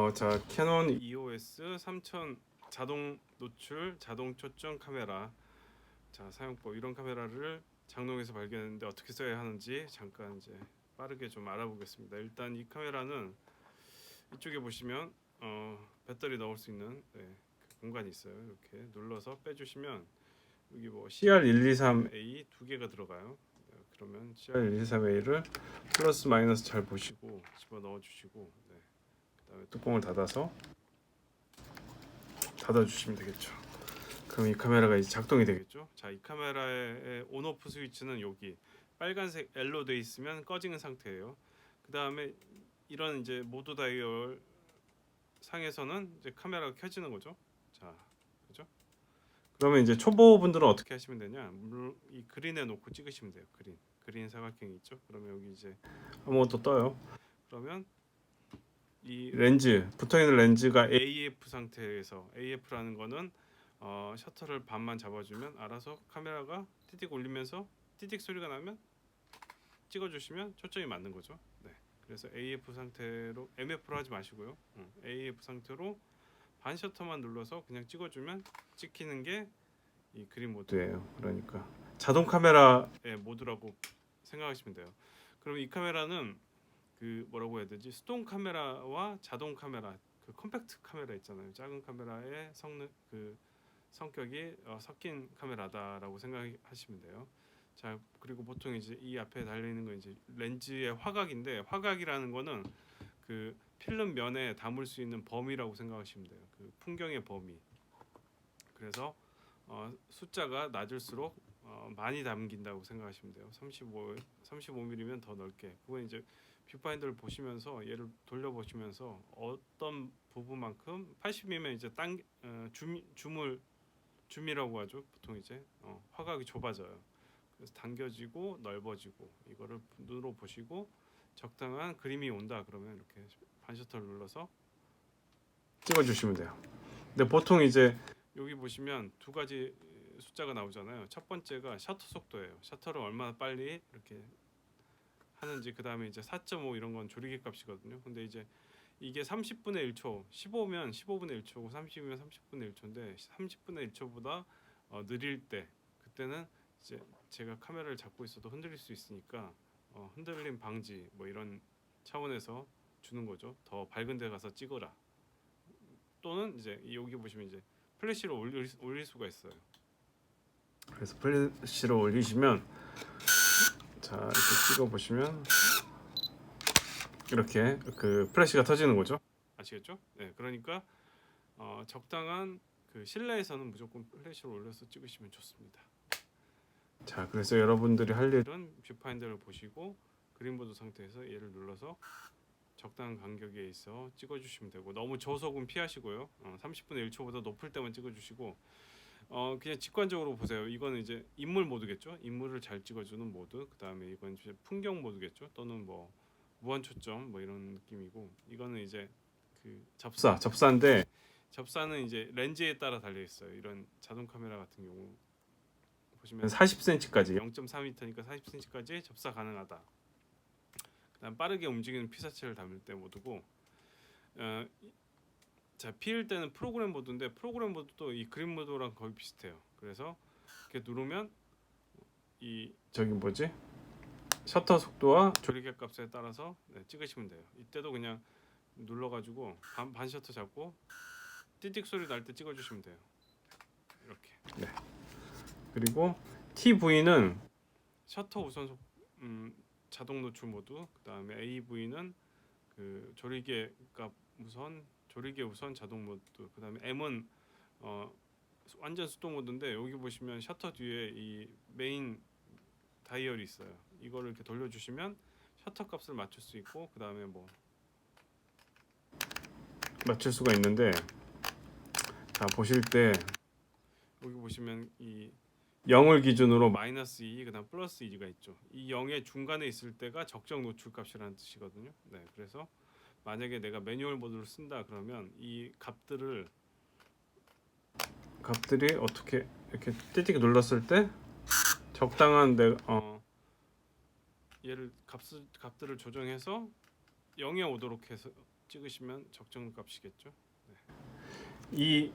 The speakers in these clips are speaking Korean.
어, 자 캐논 EOS 3000 자동 노출 자동 초점 카메라 자 사용법 이런 카메라를 장롱에서 발견했는데 어떻게 써야 하는지 잠깐 이제 빠르게 좀 알아보겠습니다. 일단 이 카메라는 이쪽에 보시면 어, 배터리 넣을 수 있는 네, 그 공간이 있어요. 이렇게 눌러서 빼주시면 여기 뭐 CR123A 두 개가 들어가요. 네, 그러면 CR123A를 플러스 마이너스 잘 보시고 집어 넣어 주시고 네. 뚜껑을 닫아서 닫아 주시면 되겠죠. 그럼 이 카메라가 이제 작동이 되겠죠. 자, 이 카메라의 온오프 스위치는 여기 빨간색 L로 돼 있으면 꺼지는 상태예요. 그 다음에 이런 이제 모드 다이얼 상에서는 이제 카메라가 켜지는 거죠. 자, 그죠? 그러면 이제 초보 분들은 어떻게 하시면 되냐? 이 그린에 놓고 찍으시면 돼요. 그린, 그린 사각형이 있죠. 그러면 여기 이제 아무것도 떠요. 그러면 이 렌즈 붙어 있는 렌즈가 AF 상태에서 AF라는 거는 어, 셔터를 반만 잡아주면 알아서 카메라가 띠딕 올리면서 띠딕 소리가 나면 찍어주시면 초점이 맞는 거죠. 네. 그래서 AF 상태로 MF로 하지 마시고요. 응. AF 상태로 반 셔터만 눌러서 그냥 찍어주면 찍히는 게 이 그린 모드예요. 그러니까 자동 카메라의 모드라고 생각하시면 돼요. 그럼 이 카메라는 그 뭐라고 해야 되지? 수동 카메라와 자동 카메라 그 컴팩트 카메라 있잖아요. 작은 카메라의 성능 그 성격이 어, 섞인 카메라다라고 생각하시면 돼요. 자 그리고 보통 이제 이 앞에 달려 있는 건 이제 렌즈의 화각인데 화각이라는 거는 그 필름 면에 담을 수 있는 범위라고 생각하시면 돼요. 그 풍경의 범위. 그래서 어, 숫자가 낮을수록 어, 많이 담긴다고 생각하시면 돼요. 35 35mm면 더 넓게. 그건 이제 뷰파인더를 보시면서 얘를 돌려 보시면서 어떤 부분만큼 80이면 이제 당 어, 줌 줌을 줌이라고 하죠. 보통 이제 어, 화각이 좁아져요. 그래서 당겨지고 넓어지고 이거를 눈으로 보시고 적당한 그림이 온다 그러면 이렇게 반셔터를 눌러서 찍어주시면 돼요. 근데 보통 이제 여기 보시면 두 가지 숫자가 나오잖아요. 첫 번째가 셔터 속도예요. 셔터를 얼마나 빨리 이렇게 하는지 그 다음에 이제 4.5 이런 건 조리개 값이거든요. 근데 이제 이게 30분의 1초, 15면 15분의 1초고 30이면 30분의 1초인데 30분의 1초보다 어, 느릴 때 그때는 이제 제가 카메라를 잡고 있어도 흔들릴 수 있으니까 어, 흔들림 방지 뭐 이런 차원에서 주는 거죠. 더 밝은 데 가서 찍어라. 또는 이제 여기 보시면 이제 플래시로 올릴, 올릴 수가 있어요. 그래서 플래시로 올리시면 자 이렇게 찍어 보시면 이렇게 그 플래시가 터지는 거죠. 아시겠죠? 네, 그러니까 어, 적당한 그 실내에서는 무조건 플래시를 올려서 찍으시면 좋습니다. 자, 그래서 여러분들이 할 일은 뷰파인더를 보시고 그린보드 상태에서 얘를 눌러서 적당한 간격에 있어 찍어주시면 되고 너무 저속은 피하시고요. 어, 30분의 1초보다 높을 때만 찍어주시고 어 그냥 직관적으로 보세요. 이거는 이제 인물 모드겠죠. 인물을 잘 찍어주는 모드. 그 다음에 이건 이제 풍경 모드겠죠. 또는 뭐 무한 초점 뭐 이런 느낌이고 이거는 이제 그 접사 접사인데 접사는 이제 렌즈에 따라 달려 있어요. 이런 자동 카메라 같은 경우 보시면 40cm까지 0.3m니까 40cm까지 접사 가능하다. 그다음 빠르게 움직이는 피사체를 담을 때 모드고 어, 자 피일 때는 프로그램 모드인데 프로그램 모드도 이 그린 모드랑 거의 비슷해요. 그래서 이렇게 누르면 이 저기 뭐지 셔터 속도와 조리개 값에 따라서 네, 찍으시면 돼요. 이때도 그냥 눌러가지고 반, 반 셔터 잡고 띠딕 소리 날 때 찍어주시면 돼요. 이렇게. 네. 그리고 TV는 셔터 우선 속, 음, 자동 노출 모드. 그 다음에 AV는 그 조리개 값 우선, 조리개 우선 자동 모드. 그 다음에 M은 어, 완전 수동 모드인데 여기 보시면 셔터 뒤에 이 메인 다이얼이 있어요. 이거를 이렇게 돌려주시면 셔터 값을 맞출 수 있고 그 다음에 뭐 맞출 수가 있는데 자 보실 때 여기 보시면 이 0을 기준으로 마이너스 2 그 다음 플러스 2가 있죠. 이 0의 중간에 있을 때가 적정 노출 값이라는 뜻이거든요. 네, 그래서 만약에 내가 매뉴얼 모드를 쓴다 그러면 이 값들을 값들이 어떻게 이렇게 띠띠 눌렀을 때 적당한 내 어, 얘를 값 값들을 조정해서 0에 오도록 해서 찍으시면 적정 값이겠죠. 네. 이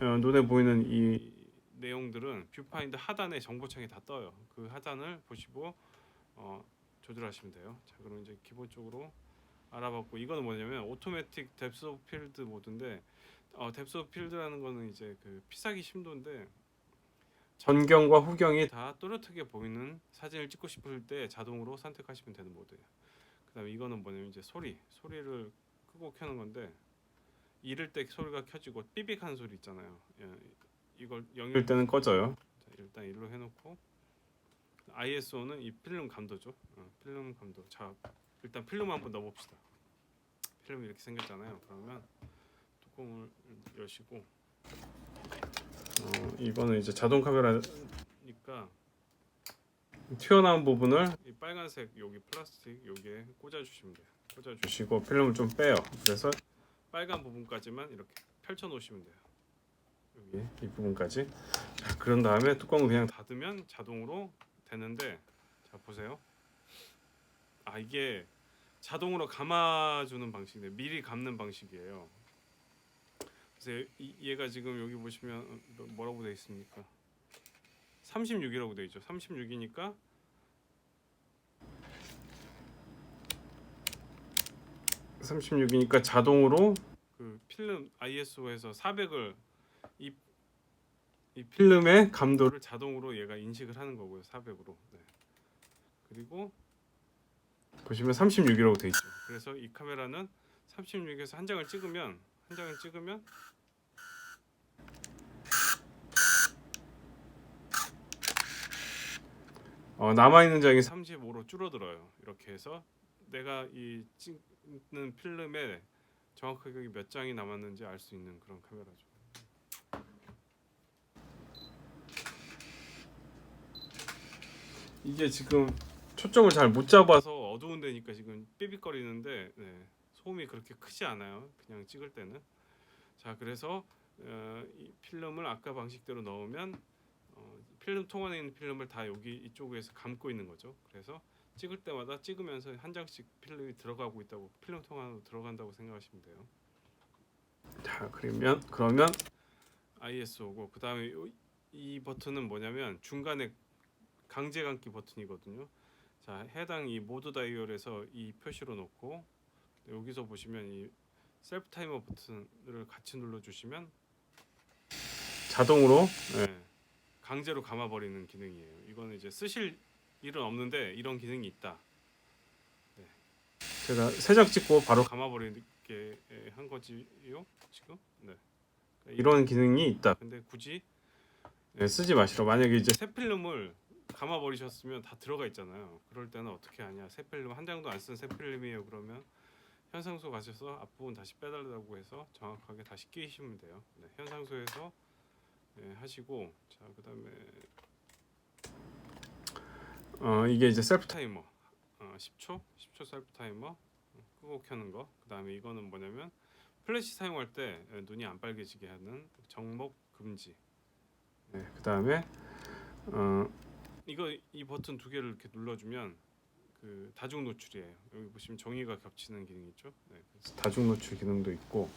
어, 눈에 보이는 이 내용들은 뷰파인더 하단에 정보창에 다 떠요. 그 하단을 보시고 어, 조절하시면 돼요. 자, 그럼 이제 기본적으로 알아봤고 이거는 뭐냐면 오토매틱 뎁스 오브 필드 모드인데 어, 뎁스 오브 필드라는 거는 이제 그 피사기 심도인데 전경과 후경이 다 또렷하게 보이는 사진을 찍고 싶을 때 자동으로 선택하시면 되는 모드예요. 그다음에 이거는 뭐냐면 이제 소리, 소리를 끄고 켜는 건데 이럴 때 소리가 켜지고 삐빅하는 소리 있잖아요. 예, 이걸 0일 때는 꺼져요. 자, 일단 일로 해놓고 ISO는 이 필름 감도죠. 어, 필름 감도. 자, 일단 필름 한번 넣어봅시다. 필름이 이렇게 생겼잖아요. 그러면 뚜껑을 여시고 어, 이거는 이제 자동 카메라니까 튀어나온 부분을 이 빨간색 여기 플라스틱 여기에 꽂아주시면 돼요. 꽂아주시고 필름을 좀 빼요. 그래서 빨간 부분까지만 이렇게 펼쳐 놓으시면 돼요. 여기 이 부분까지. 자, 그런 다음에 뚜껑을 그냥 닫으면 자동으로 되는데 자 보세요. 아 이게 자동으로 감아주는 방식인데 미리 감는 방식이에요. 그래서 이, 얘가 지금 여기 보시면 어, 뭐라고 되어 있습니까? 36이라고 되어 있죠. 36이니까 (36이니까) 자동으로 그 필름 ISO에서 400을 이, 이 필름의 감도를 자동으로 얘가 인식을 하는 거고요 400으로 네. 그리고 보시면 36이라고 돼 있죠 그래서 이 카메라는 36에서 한 장을 찍으면 한 장을 찍으면 어, 남아 있는 장이 35로 줄어들어요. 이렇게 해서 내가 이 찍는 필름에 정확하게 몇 장이 남았는지 알 수 있는 그런 카메라죠. 이게 지금 초점을 잘 못 잡아서 어두운 데니까 지금 삐빅거리는데 네, 소음이 그렇게 크지 않아요. 그냥 찍을 때는. 자, 그래서 어, 이 필름을 아까 방식대로 넣으면 어, 필름 통 안에 있는 필름을 다 여기 이쪽에서 감고 있는 거죠. 그래서 찍을 때마다 찍으면서 한 장씩 필름이 들어가고 있다고 필름 통 안으로 들어간다고 생각하시면 돼요. 자, 그러면 그러면 ISO고 그 다음에 요- 이 버튼은 뭐냐면 중간에 강제 감기 버튼이거든요. 자, 해당 이 모드 다이얼에서 이 표시로 놓고 여기서 보시면 이 셀프 타이머 버튼을 같이 눌러 주시면 자동으로 예, 강제로 감아 버리는 기능이에요. 이거는 이제 쓰실 일은 없는데 이런 기능이 있다. 네. 제가 세장 찍고 바로 감아 버리게 한 거지요, 지금. 네. 이런 기능이 있다. 근데 굳이 네, 쓰지 마시라. 만약에 이제 새 필름을 감아 버리셨으면 다 들어가 있잖아요. 그럴 때는 어떻게 하냐? 새 필름 한 장도 안쓴새 필름이에요. 그러면 현상소 가셔서 앞부분 다시 빼달라고 해서 정확하게 다시 끼시면 돼요. 네, 현상소에서 네, 하시고 자 그다음에 어 이게 이제 셀프 타이머 어, 10초 10초 셀프 타이머 어, 끄고 켜는 거 그다음에 이거는 뭐냐면 플래시 사용할 때 에, 눈이 안 빨개지게 하는 정목 금지 네, 그다음에 어 이거 이 버튼 두 개를 이렇게 눌러주면 그 다중 노출이에요 여기 보시면 종이가 겹치는 기능 있죠 네, 다중 노출 기능도 있고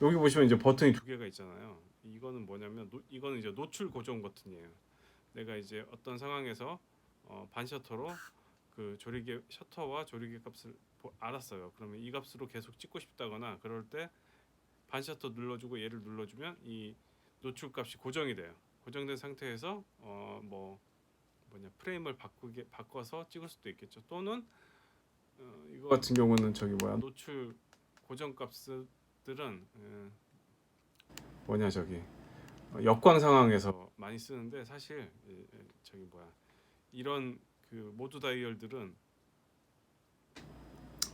여기 보시면 이제 버튼이 두 개가 있잖아요 이거는 뭐냐면 노, 이거는 이제 노출 고정 버튼이에요. 내가 이제 어떤 상황에서 어, 반 셔터로 그 조리개 셔터와 조리개 값을 보, 알았어요. 그러면 이 값으로 계속 찍고 싶다거나 그럴 때 반 셔터 눌러주고 얘를 눌러주면 이 노출 값이 고정이 돼요. 고정된 상태에서 어, 뭐 뭐냐 프레임을 바꾸게 바꿔서 찍을 수도 있겠죠. 또는 어, 이거 같은 경우는 저기 뭐야 노출 고정 값들은 예, 뭐냐 저기 어, 역광 상황에서 많이 쓰는데 사실 저기 뭐야 이런 그 모드 다이얼들은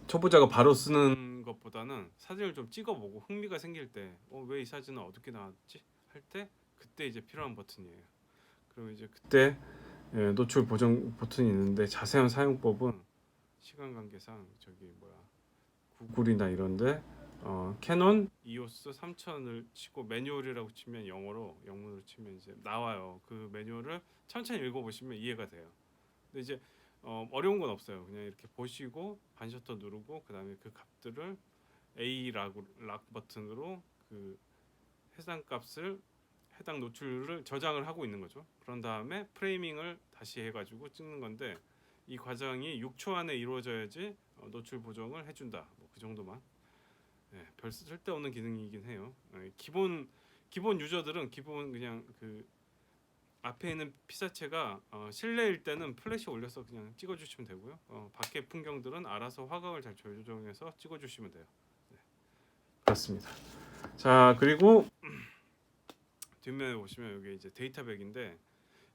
초보자가 바로 쓰는 것보다는 사진을 좀 찍어보고 흥미가 생길 때 어 왜 이 사진은 어둡게 나왔지 할 때 그때 이제 필요한 버튼이에요. 그러면 이제 그때 예, 노출 보정 버튼이 있는데 자세한 사용법은 시간 관계상 저기 뭐야 구글이나 이런데 어, 캐논 EOS 3000을 치고 매뉴얼이라고 치면 영어로 영문으로 치면 이제 나와요. 그 매뉴얼을 천천히 읽어보시면 이해가 돼요. 근데 이제 어, 어려운 건 없어요. 그냥 이렇게 보시고 반셔터 누르고 그 다음에 그 값들을 A 락, 락 버튼으로 그 해당 값을 해당 노출을 저장을 하고 있는 거죠. 그런 다음에 프레이밍을 다시 해가지고 찍는 건데 이 과정이 6초 안에 이루어져야지 어, 노출 보정을 해준다. 뭐 그 정도만. 예, 별 쓸데없는 기능이긴 해요. 예, 기본 기본 유저들은 기본 그냥 그 앞에 있는 피사체가 어, 실내일 때는 플래시 올려서 그냥 찍어주시면 되고요. 어, 밖에 풍경들은 알아서 화각을 잘 조정해서 찍어주시면 돼요. 네. 그렇습니다. 자 그리고 뒷면에 보시면 여기 이제 데이터백인데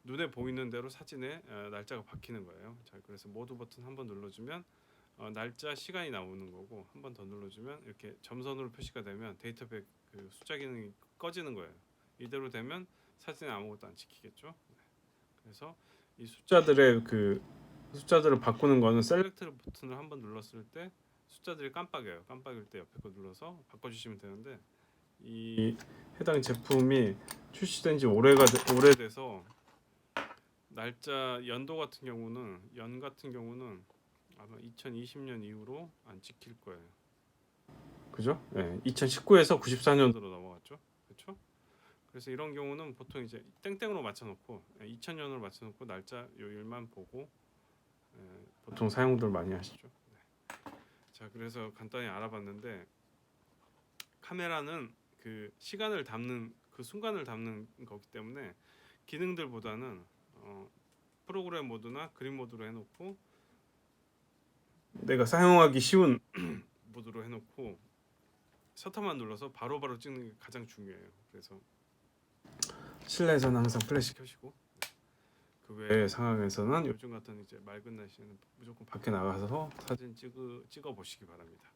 눈에 보이는 대로 사진에 어, 날짜가 박히는 거예요. 자 그래서 모두 버튼 한번 눌러주면 어, 날짜 시간이 나오는 거고 한 번 더 눌러주면 이렇게 점선으로 표시가 되면 데이터백 그 숫자 기능이 꺼지는 거예요. 이대로 되면 사진에 아무것도 안 찍히겠죠. 네. 그래서 이 숫자들의 그 숫자들을 바꾸는 거는 셀렉트 버튼을 한번 눌렀을 때 숫자들이 깜빡여요. 깜빡일 때 옆에 거 눌러서 바꿔주시면 되는데 이 해당 제품이 출시된 지 오래가 돼- 오래돼서 날짜 연도 같은 경우는 연 같은 경우는 아마 2020년 이후로 안 찍힐 거예요. 그죠? 네, 2019에서 94년도로 넘어갔죠. 그렇죠? 그래서 이런 경우는 보통 이제 땡땡으로 맞춰놓고 2000년으로 맞춰놓고 날짜 요일만 보고 에, 보통 사용들 많이 하시죠. 네. 자, 그래서 간단히 알아봤는데 카메라는 그 시간을 담는 그 순간을 담는 거기 때문에 기능들보다는 어, 프로그램 모드나 그림 모드로 해놓고 내가 사용하기 쉬운 모드로 해놓고 셔터만 눌러서 바로 바로 찍는 게 가장 중요해요. 그래서 실내에서는 항상 플래시 켜시고 그 외의 상황에서는 요즘 같은 이제 맑은 날씨에는 무조건 밖에 나가서 사진 찍어 찍어 보시기 바랍니다.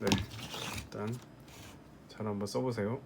네, 일단 잘 한번 써보세요.